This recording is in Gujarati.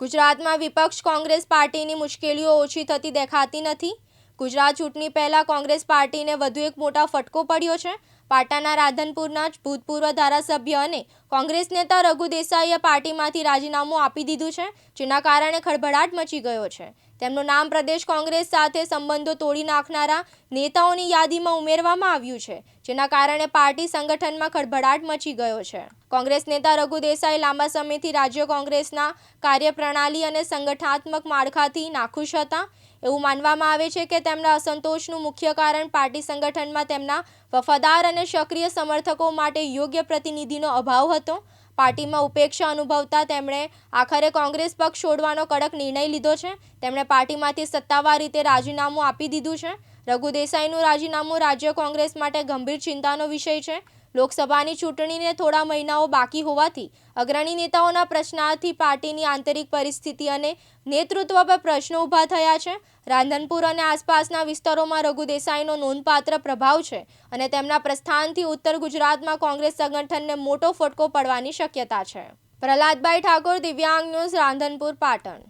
ગુજરાતમાં વિપક્ષ કોંગ્રેસ પાર્ટીની મુશ્કેલીઓ ઓછી થતી દેખાતી નથી. ગુજરાત ચૂંટણી પહેલા કોંગ્રેસ પાર્ટીને વધુ એક મોટા ફટકો પડ્યો છે. પાટાના રાધનપુરના જ ભૂતપૂર્વ ધારાસભ્ય અને કોંગ્રેસ નેતા રઘુ દેસાઈએ પાર્ટીમાંથી રાજીનામું આપી દીધું છે, જેના કારણે ખળભળાટ મચી ગયો છે. તેમનું નામ પ્રદેશ કોંગ્રેસ સાથે સંબંધો તોડી નાખનારા નેતાઓની યાદીમાં ઉમેરવામાં આવ્યું છે, જેના કારણે પાર્ટી સંગઠનમાં ખળભળાટ મચી ગયો છે. કોંગ્રેસ નેતા રઘુ દેસાઈ લાંબા સમયથી રાજ્ય કોંગ્રેસના કાર્યપ્રણાલી અને સંગઠનાત્મક માળખાથી નાખુશ હતા. એવું માનવામાં આવે છે કે તેમના અસંતોષનું મુખ્ય કારણ પાર્ટી સંગઠનમાં તેમના વફાદાર અને સક્રિય સમર્થકો માટે યોગ્ય પ્રતિનિધિનો અભાવ હતો. પાર્ટીમાં ઉપેક્ષા અનુભવતા તેમણે આખરે કોંગ્રેસ પક્ષ છોડવાનો કડક નિર્ણય લીધો છે. તેમણે પાર્ટીમાંથી સત્તાવાર રીતે રાજીનામું આપી દીધું છે. રઘુ દેસાઈનું રાજીનામું રાજ્ય કોંગ્રેસ માટે ગંભીર ચિંતાનો વિષય છે. લોકસભાની ચૂંટણીને થોડા મહિનાઓ બાકી હોવાથી અગ્રણી નેતાઓના પ્રશ્નાર્થી પાર્ટીની આંતરિક પરિસ્થિતિ અને નેતૃત્વ પર પ્રશ્નો ઊભા થયા છે. રાંધનપુર અને આસપાસના વિસ્તારોમાં રઘુ દેસાઈનો નોંધપાત્ર પ્રભાવ છે અને તેમના પ્રસ્થાનથી ઉત્તર ગુજરાતમાં કોંગ્રેસ સંગઠનને મોટો ફટકો પડવાની શક્યતા છે. પ્રહલાદભાઈ ઠાકોર, દિવ્યાંગ ન્યૂઝ રાંધનપુર, પાટણ.